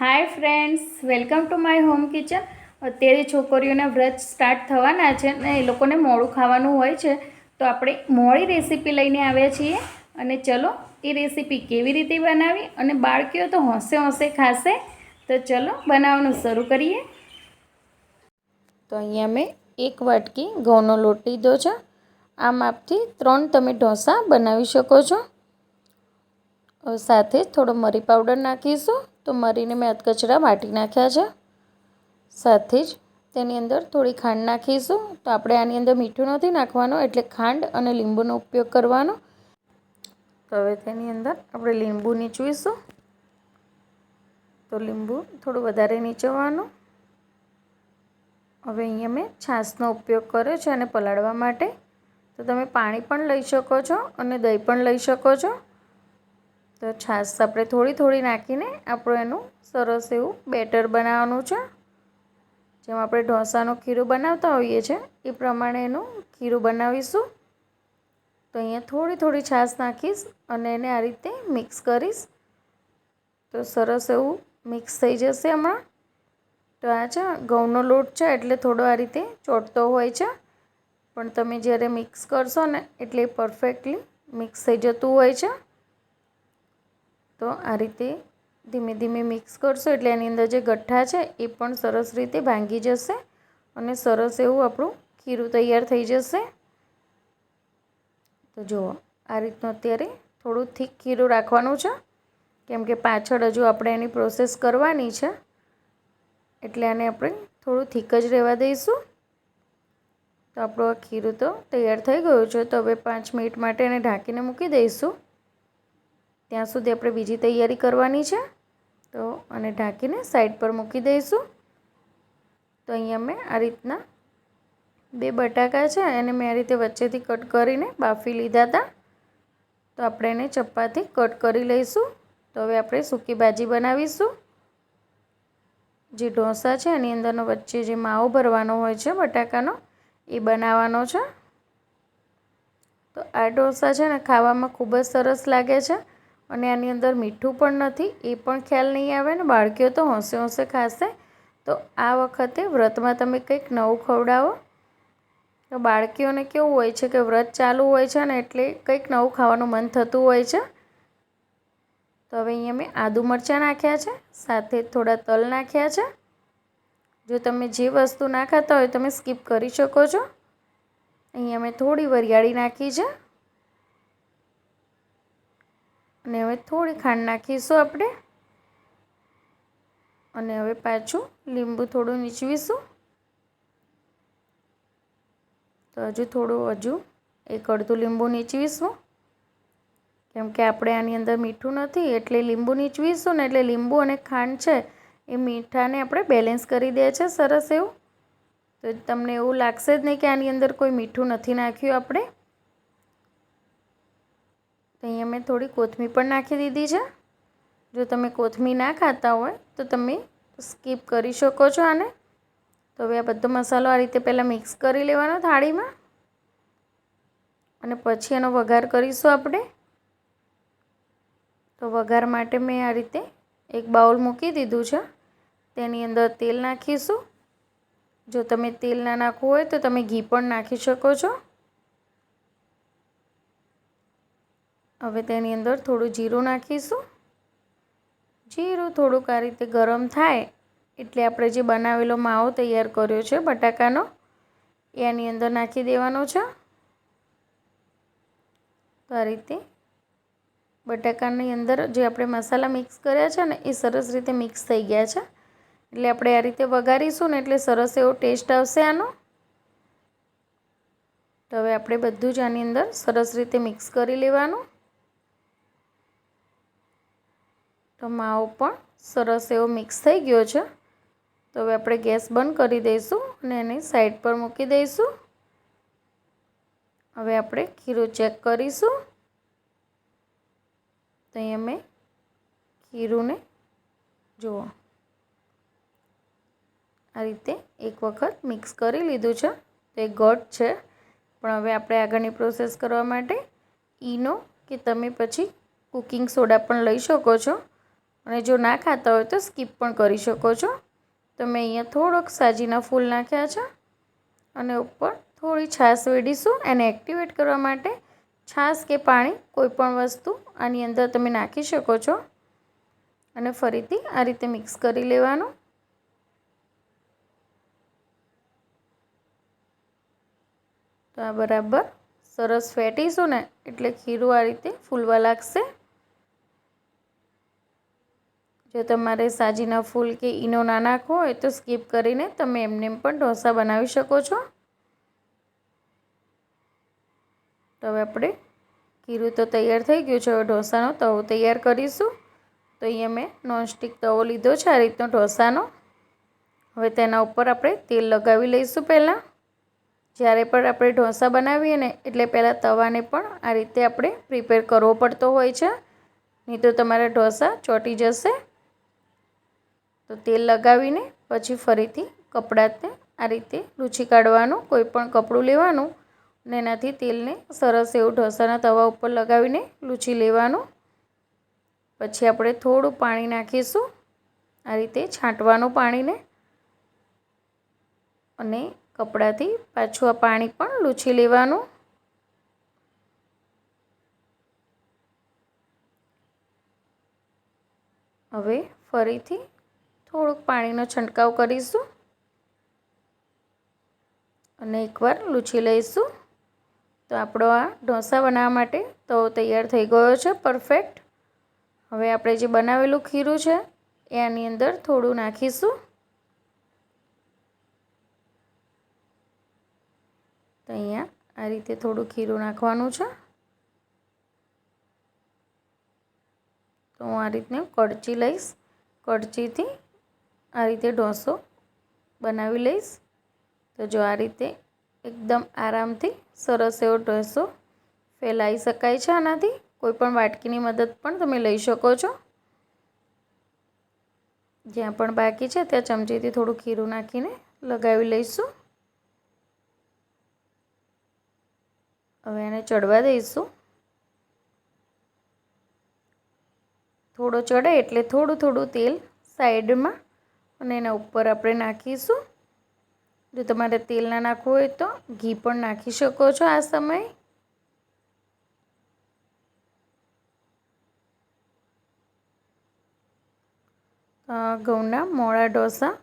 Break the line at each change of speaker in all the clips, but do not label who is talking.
Hi friends welcome to my home kitchen અત્યારે છોકરીઓના વ્રત સ્ટાર્ટ થવાના છે ને એ લોકોને મોડું ખાવાનું હોય છે. તો આપણે મોડી રેસીપી લઈને આવ્યા છીએ અને ચલો એ રેસીપી કેવી રીતે બનાવી અને બાળકીઓ તો હોંશે હોંશે ખાશે. તો ચલો બનાવવાનું શરૂ કરીએ. તો અહીંયા મેં એક વાટકી ઘઉંનો લોટ લીધો છે. આ માપથી ત્રણ તમે ઢોસા બનાવી શકો છો. સાથે થોડો મરી પાવડર નાખીશું. તો મરીને મેં અધકચરા વાટી નાખ્યા છે. સાથે જ તેની અંદર થોડી ખાંડ નાખીશું. તો આપણે આની અંદર મીઠું નથી નાખવાનું, એટલે ખાંડ અને લીંબુનો ઉપયોગ કરવાનો. તો હવે તેની અંદર આપણે લીંબુ નીચવીશું. તો લીંબુ થોડું વધારે નીચવવાનું. હવે અહીંયા મેં છાશનો ઉપયોગ કર્યો છે અને પલાળવા માટે. તો તમે પાણી પણ લઈ શકો છો અને દહીં પણ લઈ શકો છો. તો છાશ આપણે થોડી થોડી નાખીને આપણું એનું સરસ એવું બેટર બનાવવાનું છે. જેમ આપણે ઢોસાનું ખીરું બનાવતા હોઈએ છીએ, એ પ્રમાણે એનું ખીરું બનાવીશું. તો અહીંયા થોડી થોડી છાશ નાખીશ અને એને આ રીતે મિક્સ કરીશ. તો સરસ એવું મિક્સ થઈ જશે હમણાં. તો આ છે, ઘઉંનો લોટ છે, એટલે થોડો આ રીતે ચોટતો હોય છે. પણ તમે જ્યારે મિક્સ કરશો ને, એટલે પરફેક્ટલી મિક્સ થઈ જતું હોય છે. તો આ રીતે ધીમે ધીમે મિક્સ કરશો એટલે એની અંદર જે ગઠ્ઠા છે એ પણ સરસ રીતે ભાંગી જશે અને સરસ એવું આપણું ખીરું તૈયાર થઈ જશે. તો જુઓ, આ રીતનું અત્યારે થોડું થીક ખીરું રાખવાનું છે. કેમ કે પાછળ હજુ આપણે એની પ્રોસેસ કરવાની છે. એટલે આને આપણે થોડું થીક જ રહેવા દઈશું. તો આપણું આ ખીરું તો તૈયાર થઈ ગયું છે. તો હવે પાંચ મિનિટ માટે એને ઢાંકીને મૂકી દઈશું. ત્યાં સુધી આપણે બીજી તૈયારી કરવાની છે. તો અને ઢાંકીને સાઈડ પર મૂકી દઈશું. તો અહીંયા મેં આ રીતના બે બટાકા છે, એને મેં આ રીતે વચ્ચેથી કટ કરીને બાફી લીધા હતા. તો આપણે એને ચપ્પાથી કટ કરી લઈશું. તો હવે આપણે સૂકી ભાજી બનાવીશું. જે ઢોસા છે, એની અંદરનો વચ્ચે જે માવો ભરવાનો હોય છે, બટાકાનો, એ બનાવવાનો છે. તો આ ઢોસા છે ને, ખાવામાં ખૂબ જ સરસ લાગે છે. અને આની અંદર મીઠું પણ નથી, એ પણ ખ્યાલ નહીં આવે ને, બાળકીઓ તો હોંશે હોંશે ખાશે. તો આ વખતે વ્રતમાં તમે કંઈક નવું ખવડાવો. તો બાળકીઓને કેવું હોય છે કે વ્રત ચાલુ હોય છે ને, એટલે કંઈક નવું ખાવાનું મન થતું હોય છે. તો હવે અહીંયા મેં આદુ મરચાં નાખ્યા છે, સાથે થોડા તલ નાખ્યા છે. જો તમે જે વસ્તુ ના ખાતા હોય, તમે સ્કીપ કરી શકો છો. અહીંયા મેં થોડી વરિયાળી નાખી છે. અને હવે થોડી ખાંડ નાખીશું આપણે. અને હવે પાછું લીંબુ થોડું નીચવીશું. તો હજુ થોડું, હજુ એક અડધું લીંબુ નીચવીશું. કેમ કે આપણે આની અંદર મીઠું નથી, એટલે લીંબુ નીચવીશું ને એટલે લીંબુ અને ખાંડ છે એ મીઠાને આપણે બેલેન્સ કરી દે છે, સરસ એવું. તો તમને એવું લાગશે જ નહીં કે આની અંદર કોઈ મીઠું નથી નાખ્યું આપણે. તો અહીંયા મેં થોડી કોથમીર પણ નાખી દીધી છે. જો તમે કોથમીર ના ખાતા હોય તો તમે સ્કીપ કરી શકો છો આને. તો હવે આ બધો મસાલો આ રીતે પહેલાં મિક્સ કરી લેવાનો થાળીમાં. અને પછી એનો વઘાર કરીશું આપણે. તો વઘાર માટે મેં આ રીતે એક બાઉલ મૂકી દીધું છે. તેની અંદર તેલ નાખીશું. જો તમે તેલ ના નાખવું હોય તો તમે ઘી પણ નાખી શકો છો. હવે તેની અંદર થોડું જીરું નાખીશું. જીરું થોડુંક આ રીતે ગરમ થાય એટલે આપણે જે બનાવેલો માવો તૈયાર કર્યો છે, બટાકાનો, એ આની અંદર નાખી દેવાનો છે. તો આ રીતે બટાકાની અંદર જે આપણે મસાલા મિક્સ કર્યા છે ને, એ સરસ રીતે મિક્સ થઈ ગયા છે. એટલે આપણે આ રીતે વઘારીશું ને એટલે સરસ એવો ટેસ્ટ આવશે આનો. તો હવે આપણે બધું જ આની અંદર સરસ રીતે મિક્સ કરી લેવાનું. તો માવો પણ સરસ એવો મિક્સ થઈ ગયો છે. તો હવે આપણે ગેસ બંધ કરી દઈશું અને એની સાઈડ પર મૂકી દઈશું. હવે આપણે ખીરું ચેક કરીશું. તો અહીંયા મેં ખીરુંને જુઓ. આ રીતે એક વખત મિક્સ કરી લીધું છે. તો એ ઘટ છે. પણ હવે આપણે આગળની પ્રોસેસ કરવા માટે ઈનો કે તમે પછી કુકિંગ સોડા પણ લઈ શકો છો. અને જો ના ખાતા હોય તો સ્કીપ પણ કરી શકો છો. તો મેં અહીંયા થોડોક સાજીના ફૂલ નાખ્યા છે અને ઉપર થોડી છાશ વેડીશું એને એક્ટિવેટ કરવા માટે છાશ કે પાણી કોઈ પણ વસ્તુ આની અંદર તમે નાખી શકો છો. અને ફરીથી આ રીતે મિક્સ કરી લેવાનું. તો આ બરાબર સરસ ફેટીશું ને એટલે ખીરું આ રીતે ફૂલવા લાગશે. જો તમારે સાજીના ફૂલ કે ઈનો ના નાખવો હોય તો સ્કીપ કરીને તમે એમને પણ ઢોસા બનાવી શકો છો. તો હવે આપણે ખીરું તો તૈયાર થઈ ગયું છે, હવે ઢોસાનો તવો તૈયાર કરીશું. તો અહીંયા મેં નોનસ્ટિક તવો લીધો છે, આ રીતનો ઢોસાનો. હવે તેના ઉપર આપણે તેલ લગાવી લઈશું પહેલાં. જ્યારે પણ આપણે ઢોસા બનાવીએ ને, એટલે પહેલાં તવાને પણ આ રીતે આપણે પ્રિપેર કરવો પડતો હોય છે. નહીં તો તમારા ઢોસા ચોંટી જશે. તો તેલ લગાવીને પછી ફરીથી કપડાને આ રીતે લૂછી કાઢવાનું, કોઈ પણ કપડું લેવાનું અને એનાથી તેલને સરસ એવું ઢોસાના તવા ઉપર લગાવીને લૂછી લેવાનું. પછી આપણે થોડું પાણી નાખીશું, આ રીતે છાંટવાનું પાણીને અને કપડાથી પાછું આ પાણી પણ લૂછી લેવાનું. હવે ફરીથી થોડુંક પાણીનો છંટકાવ કરીશું. અને એકવાર લૂછી લઈશું. તો આપણો આ ઢોસા બનાવવા માટે તો તૈયાર થઈ ગયો છે પરફેક્ટ હવે આપણે જે બનાવેલું ખીરું છે એ આની અંદર થોડું નાખીશું. તો અહીંયા આ રીતે થોડું ખીરું નાખવાનું છે. તો હું આ રીતને કડચી લઈશ. કડચીથી આ રીતે ઢોસો બનાવી લઈશ. તો જો આ રીતે એકદમ આરામથી સરસ એવો ઢોસો ફેલાઈ શકાય છે આનાથી. કોઈ પણ વાટકીની મદદ પણ તમે લઈ શકો છો. જ્યાં પણ બાકી છે ત્યાં ચમચીથી થોડું ખીરું નાખીને લગાવી લઈશું. હવે એને ચડવા દઈશું. થોડો ચડે એટલે થોડું થોડું તેલ સાઈડમાં અને એના ઉપર આપણે નાખીશું. જો તમારે તેલ ના નાખવું હોય તો ઘી પણ નાખી શકો છો આ સમયે. ઘઉંના મોળા ઢોસા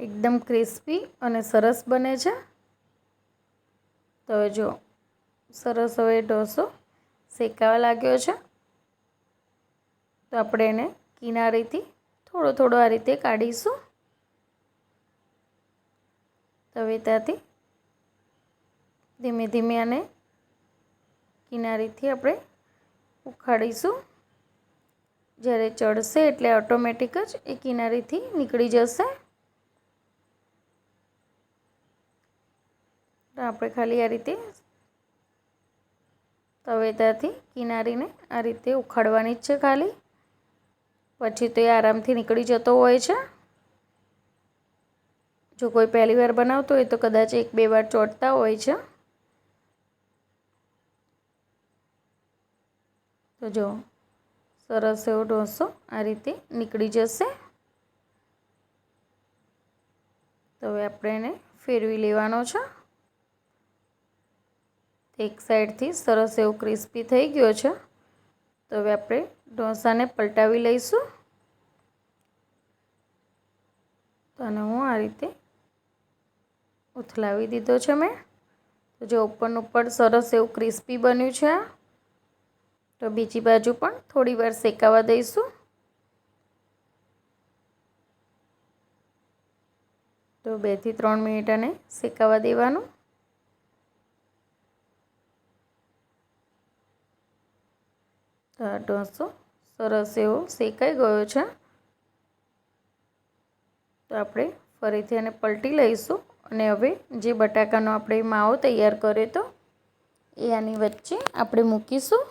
એકદમ ક્રિસ્પી અને સરસ બને છે. તો જો, સરસ હવે ઢોસો શેકાવા લાગ્યો છે. તો આપણે એને કિનારીથી થોડો થોડો આ રીતે કાઢીશું. તવેતાથી ધીમે ધીમે આને કિનારીથી આપણે ઉખાડીશું. જ્યારે ચડશે એટલે ઓટોમેટિક જ એ કિનારીથી નીકળી જશે. આપણે ખાલી આ રીતે તવેતાથી કિનારીને આ રીતે ઉખાડવાની જ છે ખાલી. પછી તો એ આરામથી નીકળી જતો હોય છે. જો કોઈ પહેલી વાર બનાવતો હોય તો કદાચ એક બે વાર ચોટતા હોય છે. તો જો, સરસ એવો ઢોસો આ રીતે નીકળી જશે. તો હવે આપણે એને ફેરવી લેવાનો છે. એક સાઈડથી સરસ એવો ક્રિસ્પી થઈ ગયો છે. તો હવે આપણે ઢોસાને પલટાવી લઈશું. તો હું આ રીતે ઉથલાવી દીધો છે મેં. તો જે ઉપરનું ઉપર સરસ એવું ક્રિસ્પી બન્યું છે. તો બીજી બાજુ પણ થોડી વાર શેકાવા દઈશું. તો બેથી ત્રણ મિનિટ આને શેકાવા દેવાનું. તો ઢોસો સરસ એવો શેકાઈ ગયો છે. તો આપણે ફરીથી એને પલટી લઈશું. અને હવે જે બટાકાનો આપણે માવો તૈયાર કર્યો તો, એ આની વચ્ચે આપણે મૂકીશું.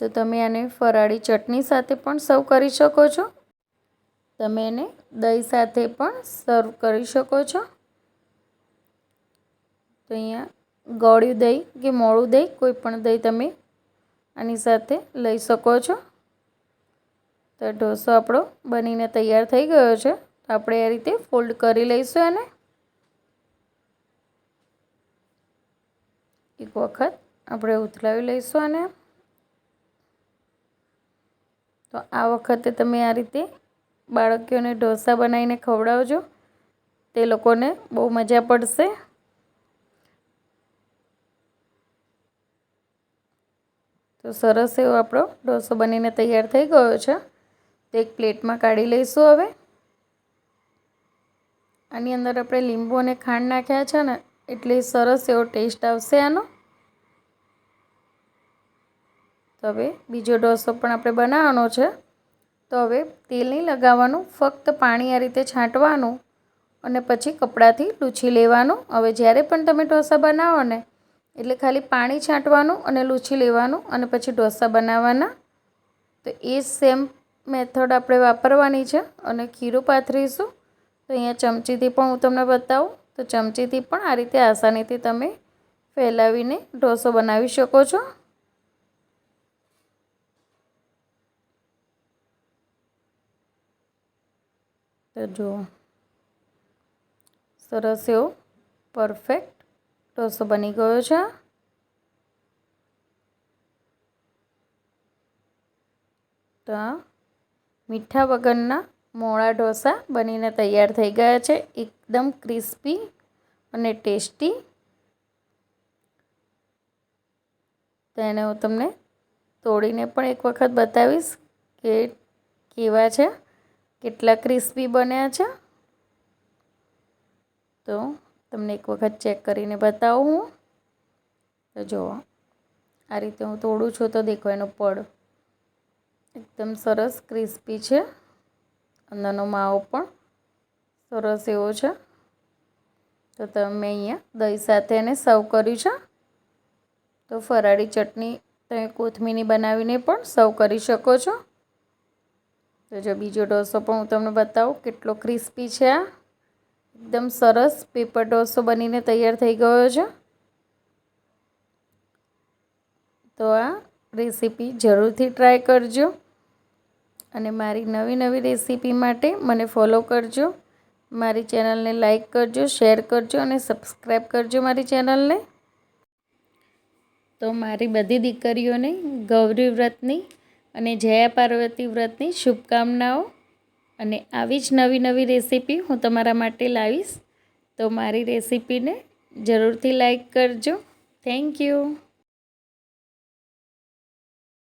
તો તમે આને ફરાળી ચટણી સાથે પણ સર્વ કરી શકો છો. તમે એને દહીં સાથે પણ સર્વ કરી શકો છો. તો અહીંયા ગળ્યું દહીં કે મોળું દહીં, કોઈ પણ દહીં તમે આની સાથે લઈ શકો છો. તો ઢોસો આપણો બનીને તૈયાર થઈ ગયો છે. આપણે આ રીતે ફોલ્ડ કરી લઈશું એને. એક વખત આપણે ઉથલાવી લઈશું અને તો આ વખતે તમે આ રીતે બાળકીઓને ઢોસા બનાવીને ખવડાવજો. તે લોકોને બહુ મજા પડશે. તો સરસ એવો આપણો ઢોસો બનીને તૈયાર થઈ ગયો છે. તો એક પ્લેટમાં કાઢી લઈશું હવે. આની અંદર આપણે લીંબુ અને ખાંડ નાખ્યા છે ને, એટલે સરસ એવો ટેસ્ટ આવશે આનો. તો હવે બીજો ઢોસો પણ આપણે બનાવવાનો છે. તો હવે તેલ નહીં લગાવવાનું, ફક્ત પાણી આ રીતે છાંટવાનું અને પછી કપડાથી લૂછી લેવાનું. હવે જ્યારે પણ તમે ઢોસા બનાવો ને, એટલે ખાલી પાણી છાંટવાનું અને લૂછી લેવાનું અને પછી ઢોસા બનાવવાના. તો એ સેમ મેથડ આપણે વાપરવાની છે અને ખીરું પાથરીશું. તો અહીંયા ચમચીથી પણ હું તમને બતાવું, તો ચમચીથી પણ આ રીતે આસાનીથી તમે ફેલાવીને ઢોસો બનાવી શકો છો. તો જુઓ સરસ એવો પરફેક્ટ ઢોસો બની ગયો છે. તો મીઠા વગરના મોળા ઢોસા બનીને તૈયાર થઈ ગયા છે. એકદમ ક્રિસ્પી અને ટેસ્ટી. તો એને હું તમને તોડીને પણ એક વખત બતાવીશ કે કેવા છે, કેટલા ક્રિસ્પી બન્યા છે. તો તમને એક વખત ચેક કરીને બતાવું હું. તો જુઓ, આ રીતે હું તોડું છું. તો દેખો એનો પડ એકદમ સરસ ક્રિસ્પી છે. અંદરનો માવો પણ સરસ એવો છે. તો તમે અહીંયા દહીં સાથે એને સર્વ કર્યું છે. તો ફરાળી ચટણી તમે કોથમીની બનાવીને પણ સર્વ કરી શકો છો. તો જો બીજો ઢોસો પણ હું તમને બતાવું, કેટલો ક્રિસ્પી છે આ. એકદમ સરસ પેપર ઢોસો બનીને તૈયાર થઈ ગયો છે. તો આ રેસીપી જરૂરથી ટ્રાય કરજો. અને મારી નવી નવી રેસીપી માટે મને ફોલો કરજો. મારી ચેનલને લાઈક કરજો, શેર કરજો અને સબસ્ક્રાઈબ કરજો મારી ચેનલને. તો મારી બધી દીકરીઓને ગૌરી વ્રતની અને જયા પાર્વતી વ્રતની શુભકામનાઓ. અને આવી જ નવી નવી રેસીપી હું તમારા માટે લાવીશ. તો મારી રેસીપીને જરૂરથી લાઈક કરજો. Thank you.